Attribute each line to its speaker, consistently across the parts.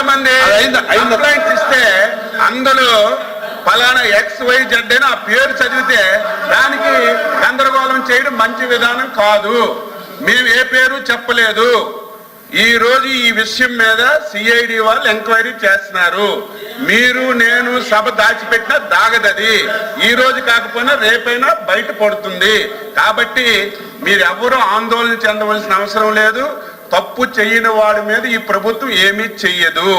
Speaker 1: వేల మంది? కంప్లైంట్స్ ఇస్తే అందులో ఫలానా ఎక్స్ వై జెడ్ అని ఆ పేరు చదివితే దానికి గందరగోళం చేయడం మంచి విధానం కాదు. మేము ఏ పేరు చెప్పలేదు. ఈ రోజు ఈ విషయం మీద సిఐడి వాళ్ళు ఎంక్వైరీ చేస్తున్నారు. మీరు నేను సభ దాచిపెట్టినా దాగదది ఈ రోజు కాకపోయినా రేపైనా బయట పడుతుంది. కాబట్టి మీరెవ్వరూ ఆందోళన చెందవలసిన అవసరం లేదు. తప్పు చేయని వాడి మీద ఈ ప్రభుత్వం ఏమీ చెయ్యదు.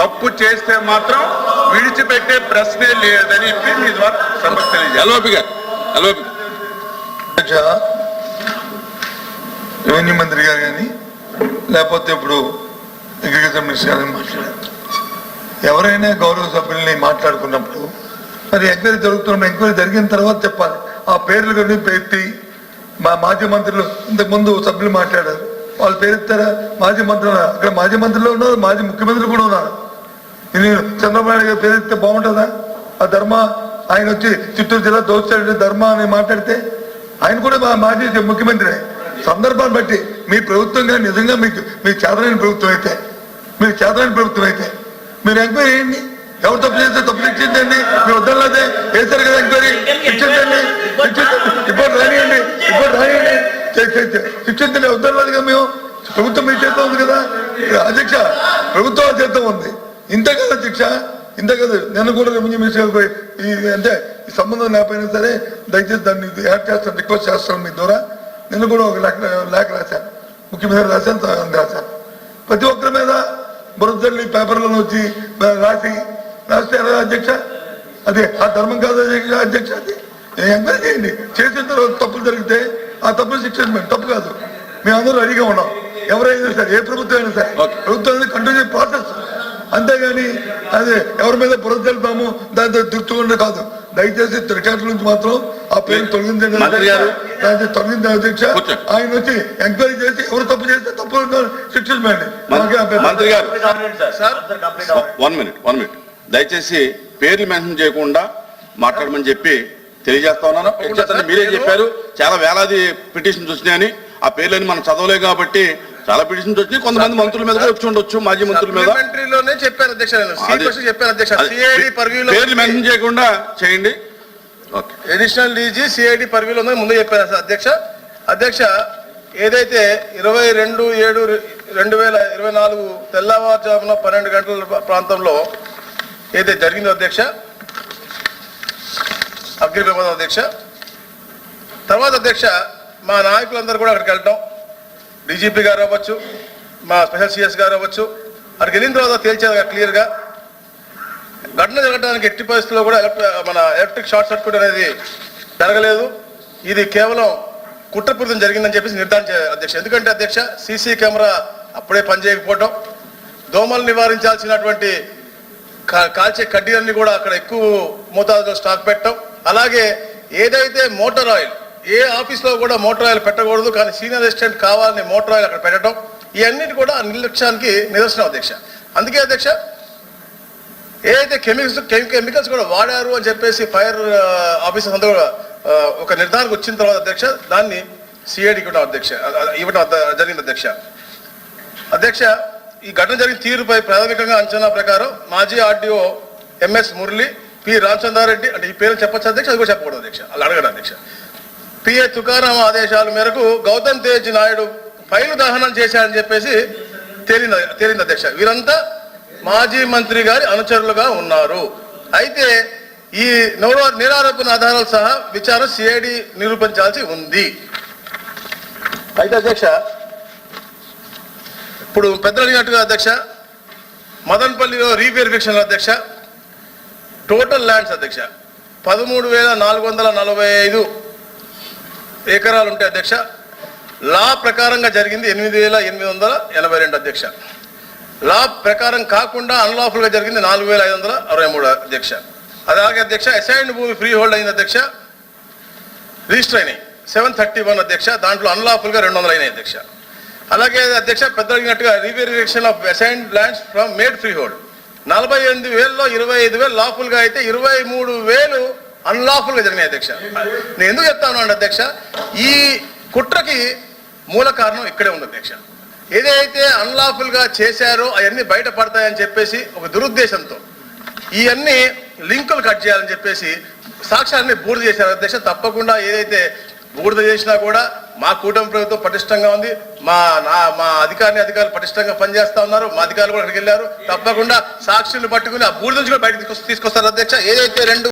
Speaker 1: తప్పు చేస్తే మాత్రం విడిచిపెట్టే ప్రశ్నే లేదని చెప్పి మీ ద్వారా సభకు తెలియజేయాలి
Speaker 2: రెవెన్యూ మంత్రి గారు కానీ లేకపోతే ఇప్పుడు అగ్రికల్చర్ మినిస్టర్ గారు మాట్లాడారు. ఎవరైనా గౌరవ సభ్యుల్ని మాట్లాడుకున్నప్పుడు మరి ఎంక్వైరీ జరుగుతున్న ఎంక్వైరీ జరిగిన తర్వాత చెప్పాలి. ఆ పేర్లు కానీ ఎత్తి మా మాజీ మంత్రులు ఇంతకు ముందు సభ్యులు మాట్లాడారు. వాళ్ళు పేరు మాజీ మంత్రులు అక్కడ మాజీ మంత్రులు ఉన్నారు మాజీ ముఖ్యమంత్రులు కూడా ఉన్నారు. నేను చంద్రబాబు నాయుడు గారు పేరు ఇస్తే బాగుంటుందా? ఆ ధర్మ ఆయన వచ్చి చిత్తూరు జిల్లా దోచాడు ధర్మ అని మాట్లాడితే ఆయన కూడా మా మాజీ ముఖ్యమంత్రి సందర్భాన్ని బట్టి మీ ప్రభుత్వంగా నిజంగా మీకు మీ చేతనైన ప్రభుత్వం అయితే మీరు చేతనైన ప్రభుత్వం అయితే మీరు ఎంక్వైరీ చేయండి. ఎవరు తప్పు చేస్తే తప్పు తెచ్చిందండి మీ వద్ద వేశారు కదా ఎంక్వైరీ శిక్షించండి శిక్షించండి రిపోర్ట్ రానియండి రిపోర్ట్ రానియండి చే- చే- చే- శిక్షించండి వద్దలేదు కదా మేము ప్రభుత్వం మీ చేతిలో ఉంది కదా అధ్యక్ష ప్రభుత్వ చేతిలో ఉంది. ఇంతే కదా శిక్ష ఇంతే కదా నేను కూడా రెవెన్యూ మినిస్టర్ పోయి ఈ అంటే ఈ సంబంధం లేకపోయినా సరే దయచేసి దాన్ని యాడ్ చేస్తాను రిక్వెస్ట్ చేస్తాను మీ ద్వారా. నేను కూడా ఒక లేఖ లేఖ రాశాను. ముఖ్యమంత్రి రాశాను రాశాను. ప్రతి ఒక్కరి మీద బురదల్లి పేపర్లను వచ్చి రాసి రాస్తే ఎలా అధ్యక్ష? అదే ఆ ధర్మం కాదు అధ్యక్ష అధ్యక్ష అది. ఎంక్వైరీ చేయండి. చేసిన తర్వాత తప్పులు జరిగితే ఆ తప్పులు శిక్షించండి తప్పు కాదు. మేము అందరూ రెడీగా ఉన్నాం. ఎవరైనా సరే ఏ ప్రభుత్వం అయినా సరే. ప్రభుత్వం అనేది కంటిన్యూ ప్రాసెస్ అంతేగాని అదే ఎవరి మీద బురద తెలుపాము దాంతో తిరుగుతుండే కాదు. దయచేసి రికార్డు నుంచి మాత్రం ఆ పేరు తొలగించండి.
Speaker 3: మంత్రి గారు.
Speaker 2: దాన్ని తొలగించండి అధ్యక్ష. ఆయన వచ్చి ఎంక్వైరీ చేసి ఎవరు తప్పు చేస్తే తప్పు శిక్షించండి మాకే అభ్యంతరం.
Speaker 3: మంత్రి గారు.
Speaker 4: Sir.
Speaker 3: One minute one minute దయచేసి పేర్లు మెన్షన్ చేయకుండా మాట్లాడమని చెప్పి తెలియజేస్తా ఉన్నాను. మీరే చెప్పారు. చాలా వేలాది పిటిషన్స్ వచ్చినాయని. ఆ పేర్లని మనం చదవలేం కాబట్టి చాలా పిటిషన్స్ వచ్చినాయి కొంతమంది మంత్రుల మీద కూడా వచ్చి ఉండొచ్చు మాజీ మంత్రుల మీద.
Speaker 4: చెప్పాను అధ్యక్ష చెప్పాను సిఐడి పర్వ్యూలో
Speaker 3: పేర్లు మెన్షన్ చేయకుండా చేయండి. ఓకే.
Speaker 4: అడిషనల్ డీజీ సిఐడి పర్వ్యూలో ఉందని ముందు చెప్పాను సార్ అధ్యక్ష. అధ్యక్ష ఏదైతే ఇరవై రెండు ఏడు రెండు వేల ఇరవై నాలుగు తెల్లవారుజామున పన్నెండు గంటల ప్రాంతంలో ఏదైతే జరిగిందో అధ్యక్ష అగ్ని ప్రమాదం అధ్యక్ష. తర్వాత అధ్యక్ష మా నాయకులందరూ కూడా అక్కడికి వెళ్ళటం. డీజీపీ గారు అవ్వచ్చు మా స్పెషల్ సిఎస్ గారు అవ్వచ్చు అక్కడికి వెళ్ళిన తర్వాత తేల్చేది క్లియర్గా ఘటన జరగడానికి ఎట్టి పరిస్థితుల్లో కూడా ఎలక్ట్రి మన ఎలక్ట్రిక్ షార్ట్ సర్క్యూట్ అనేది జరగలేదు. ఇది కేవలం కుట్రపూరితం జరిగిందని చెప్పేసి నిర్ధారణ అధ్యక్ష. ఎందుకంటే అధ్యక్ష సీసీ కెమెరా అప్పుడే పనిచేయకపోవటం దోమలు నివారించాల్సినటువంటి కా- కాల్చే కడ్డీలన్నీ కూడా అక్కడ ఎక్కువ మోతాదులో స్టాక్ పెట్టడం అలాగే ఏదైతే మోటార్ ఆయిల్ ఏ ఆఫీస్లో కూడా మోటార్ ఆయిల్ పెట్టకూడదు కానీ సీనియర్ అసిస్టెంట్ కావాలని మోటార్ ఆయిల్ అక్కడ పెట్టడం ఇవన్నిటి కూడా నిర్లక్ష్యానికి నిదర్శనం అధ్యక్ష. అందుకే అధ్యక్ష ఏదైతే కెమికల్స్ కెమికల్స్ కూడా వాడారు అని చెప్పేసి ఫైర్ ఆఫీసర్స్ అందరూ కూడా ఒక నిర్ధారణకు వచ్చిన తర్వాత అధ్యక్ష దాన్ని సిఐడికి ఇవ్వడం అధ్యక్ష ఇవ్వడం జరిగింది అధ్యక్ష. అధ్యక్ష ఈ ఘటన జరిగిన తీరుపై ప్రాథమికంగా అంచనా ప్రకారం మాజీ RDO MS Murali P Ramachandra Reddy అంటే ఈ పేరు చెప్పచ్చు అధ్యక్ష? అది కూడా చెప్పకూడదు అధ్యక్ష. అలా అడగడం అధ్యక్ష. పిఏ తుకారాం ఆదేశాల మేరకు గౌతమ్ తేజ్ నాయుడు ఫైలు దహనం చేశారని చెప్పేసి తేలింది తేలింది అధ్యక్ష. వీరంతా మాజీ మంత్రి గారి అనుచరులుగా ఉన్నారు. అయితే ఈ నోరో నిరారోపణ ఆధారాలు సహా విచారణ సిఐడి నిరూపించాల్సి ఉంది. అయితే అధ్యక్ష ఇప్పుడు పెద్దలు అడిగినట్టుగా అధ్యక్ష మదన్పల్లిలో రీవెరిఫికేషన్ అధ్యక్ష టోటల్ ల్యాండ్స్ అధ్యక్ష పదమూడు వేల నాలుగు వందల నలభై ఐదు ఎకరాలు ఉంటాయి అధ్యక్ష. లా ప్రకారంగా జరిగింది ఎనిమిది వేల ఎనిమిది వందల ఎనభై రెండు అధ్యక్ష. లా ప్రకారం కాకుండా అన్లాఫుల్గా జరిగింది నాలుగు వేల ఐదు వందల అరవై మూడు అధ్యక్ష. అలాగే అధ్యక్ష అసైన్డ్ భూమి ఫ్రీ హోల్డ్ అయింది అధ్యక్ష. రిజిస్టర్ అయినాయి. సెవెన్ థర్టీ వన్ అధ్యక్ష దాంట్లో అన్లాఫుల్గా రెండు వందలు అయినాయి అధ్యక్ష. అలాగే అధ్యక్ష పెద్ద అడిగినట్టుగా of assigned lands from made free hold నలభై ఎనిమిది వేలలో ఇరవై ఐదు వేలు లాఫుల్గా అయితే ఇరవై మూడు వేలు అన్లాఫుల్గా జరిగినాయి అధ్యక్ష. నేను ఎందుకు చెప్తాను అంటే అధ్యక్ష ఈ కుట్రకి మూల కారణం ఇక్కడే ఉంది అధ్యక్ష. ఏదైతే అన్లాఫుల్గా చేశారో అవన్నీ బయటపడతాయని చెప్పేసి ఒక దురుద్దేశంతో ఇవన్నీ లింకులు కట్ చేయాలని చెప్పేసి సాక్ష్యాన్ని బూడిద చేశారు అధ్యక్ష. తప్పకుండా ఏదైతే బూడిద చేసినా కూడా మా కూటమి ప్రభుత్వం పటిష్టంగా ఉంది. మా నా మా అధికారిని అధికారులు పటిష్టంగా పనిచేస్తా ఉన్నారు. మా అధికారులు కూడా అక్కడికి వెళ్ళారు. తప్పకుండా సాక్షులు పట్టుకుని ఆ బూడిద నుంచి కూడా బయటకు తీసుకొస్తారు అధ్యక్ష. ఏదైతే రెండు